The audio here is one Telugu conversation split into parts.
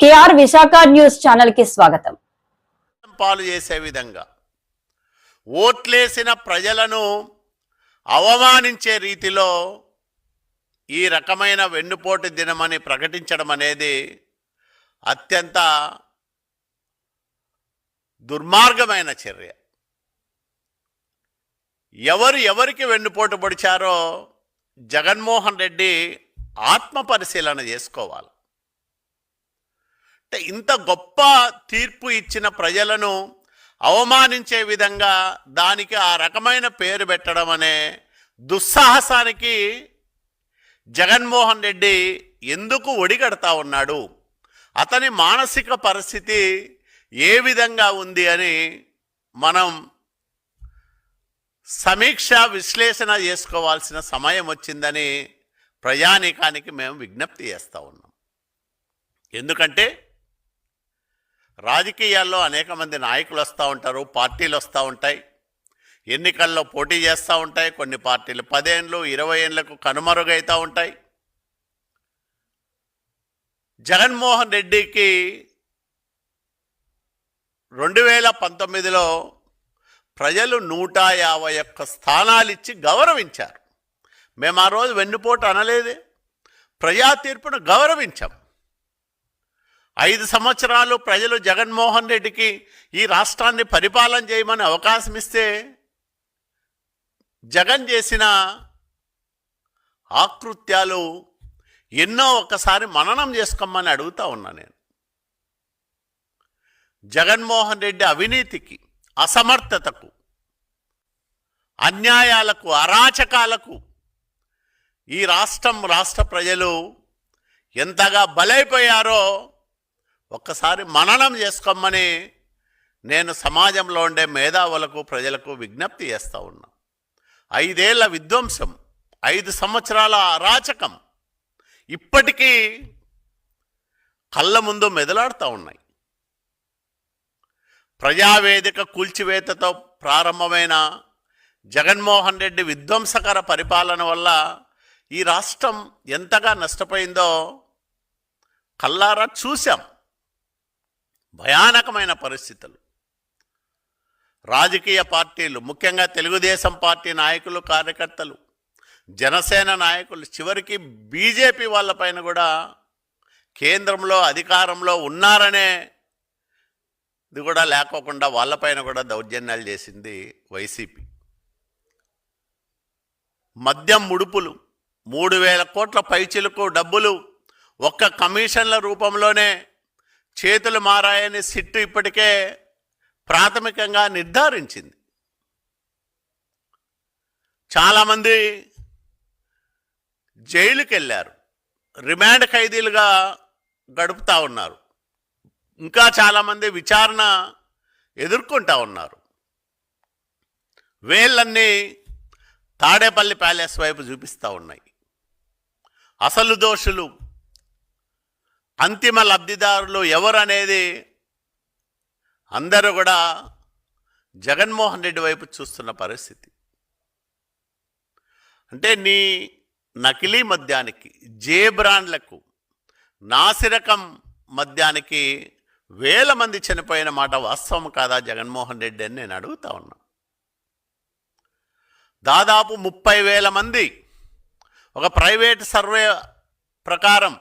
కేఆర్ విశాఖ న్యూస్ ఛానల్కి స్వాగతం. పాలు చేసే విధంగా ఓట్లేసిన ప్రజలను అవమానించే రీతిలో ఈ రకమైన వెన్నుపోటు దినమని ప్రకటించడం అనేది అత్యంత దుర్మార్గమైన చర్య. ఎవరు ఎవరికి వెన్నుపోటు పొడిచారో జగన్మోహన్ రెడ్డి ఆత్మ పరిశీలన చేసుకోవాలి. అంటే ఇంత గొప్ప తీర్పు ఇచ్చిన ప్రజలను అవమానించే విధంగా దానికి ఆ రకమైన పేరు పెట్టడం అనే దుస్సాహసానికి జగన్మోహన్ రెడ్డి ఎందుకు ఒడిగడతా ఉన్నాడు? అతని మానసిక పరిస్థితి ఏ విధంగా ఉంది అని మనం సమీక్ష విశ్లేషణ చేసుకోవాల్సిన సమయం వచ్చిందని ప్రజానీకానికి మేము విజ్ఞప్తి చేస్తూ ఉన్నాం. ఎందుకంటే రాజకీయాల్లో అనేక మంది నాయకులు వస్తూ ఉంటారు పార్టీలు వస్తూ ఉంటాయి. ఎన్నికల్లో పోటీ చేస్తూ ఉంటాయి కొన్ని పార్టీలు పదేళ్ళు ఇరవై ఏళ్ళకు కనుమరుగైతూ ఉంటాయి. జగన్మోహన్ రెడ్డికి రెండు వేల పంతొమ్మిదిలో ప్రజలు నూట యాభై ఒక్క స్థానాలు ఇచ్చి గౌరవించారు. మేము ఆ రోజు వెన్నుపోటు అనలేదే. ప్రజా తీర్పును గౌరవించాం. ఐదు సంవత్సరాలు ప్రజలు జగన్మోహన్ రెడ్డికి ఈ రాష్ట్రాన్ని పరిపాలన చేయమని అవకాశం ఇస్తే జగన్ చేసిన ఆకృత్యాలు ఎన్నో ఒక్కసారి మననం చేసుకోమని అడుగుతా ఉన్నా నేను. జగన్మోహన్ రెడ్డి అవినీతికి అసమర్థతకు అన్యాయాలకు అరాచకాలకు ఈ రాష్ట్రం రాష్ట్ర ప్రజలు ఎంతగా బలైపోయారో ఒక్కసారి మననం చేసుకోమని నేను సమాజంలో ఉండే మేధావులకు ప్రజలకు విజ్ఞప్తి చేస్తూ ఉన్నా. ఐదేళ్ళ విధ్వంసం ఐదు సంవత్సరాల అరాచకం ఇప్పటికీ కళ్ళ ముందు మెదలాడుతూ ఉన్నాయి. ప్రజావేదిక కూల్చివేతతో ప్రారంభమైన జగన్మోహన్ రెడ్డి విధ్వంసకర పరిపాలన వల్ల ఈ రాష్ట్రం ఎంతగా నష్టపోయిందో కల్లారా చూశాం. భయానకమైన పరిస్థితులు. రాజకీయ పార్టీలు ముఖ్యంగా తెలుగుదేశం పార్టీ నాయకులు కార్యకర్తలు జనసేన నాయకులు చివరికి బీజేపీ వాళ్ళపైన కూడా కేంద్రంలో అధికారంలో ఉన్నారనే ఇది కూడా లేకోకుండా వాళ్ళపైన కూడా దౌర్జన్యాలు చేసింది వైసీపీ. మద్యం ముడుపులు మూడు వేల కోట్ల పైచిలకు డబ్బులు ఒక్క కమిషన్ల రూపంలోనే చేతులు మారాయని సిట్టు ఇప్పటికే ప్రాథమికంగా నిర్ధారించింది. చాలామంది జైలుకి వెళ్ళారు రిమాండ్ ఖైదీలుగా గడుపుతూ ఉన్నారు. ఇంకా చాలామంది విచారణ ఎదుర్కొంటూ ఉన్నారు. వేళ్ళన్నీ తాడేపల్లి ప్యాలెస్ వైపు చూపిస్తూ ఉన్నాయి. అసలు దోషులు అంతిమ లబ్ధిదారులు ఎవరు అనేది అందరూ కూడా జగన్మోహన్ రెడ్డి వైపు చూస్తున్న పరిస్థితి. అంటే నీ నకిలీ మద్యానికి జే బ్రాండ్లకు నాసిరకం మద్యానికి వేల మంది చనిపోయిన మాట వాస్తవం కాదా జగన్మోహన్ రెడ్డి అని నేను అడుగుతా ఉన్నా. దాదాపు ముప్పై వేల మంది ఒక ప్రైవేట్ సర్వే ప్రకారం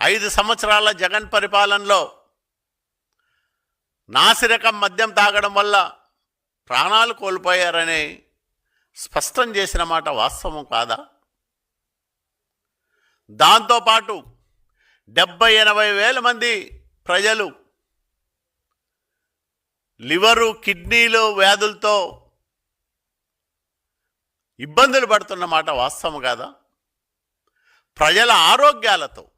ఐదు సంవత్సరాల జగన్ పరిపాలనలో నాసిరకం మద్యం తాగడం వల్ల ప్రాణాలు కోల్పోయారని స్పష్టం చేసిన మాట వాస్తవం కాదా? దాంతోపాటు డెబ్బై ఎనభై వేల మంది ప్రజలు లివరు కిడ్నీలు వ్యాధులతో ఇబ్బందులు పడుతున్న మాట వాస్తవం కాదా? ప్రజల ఆరోగ్యాలతో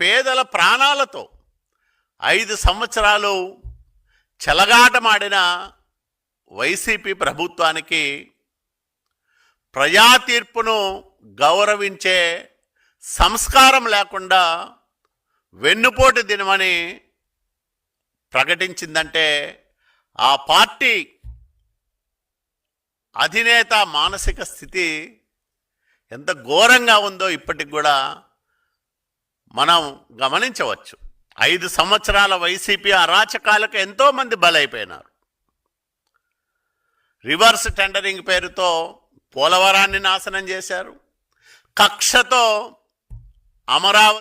పేదల ప్రాణాలతో ఐదు సంవత్సరాలు చెలగాటమాడిన వైసీపీ ప్రభుత్వానికి ప్రజా తీర్పును గౌరవించే సంస్కారం లేకుండా వెన్నుపోటు దినమని ప్రకటించిందంటే ఆ పార్టీ అధినేత మానసిక స్థితి ఎంత ఘోరంగా ఉందో ఇప్పటికి కూడా మనం గమనించవచ్చు. ఐదు సంవత్సరాల వైసీపీ అరాచకాలకు ఎంతోమంది బలైపోయినారు. రివర్స్ టెండరింగ్ పేరుతో పోలవరాన్ని నాశనం చేశారు. కక్షతో అమరావతి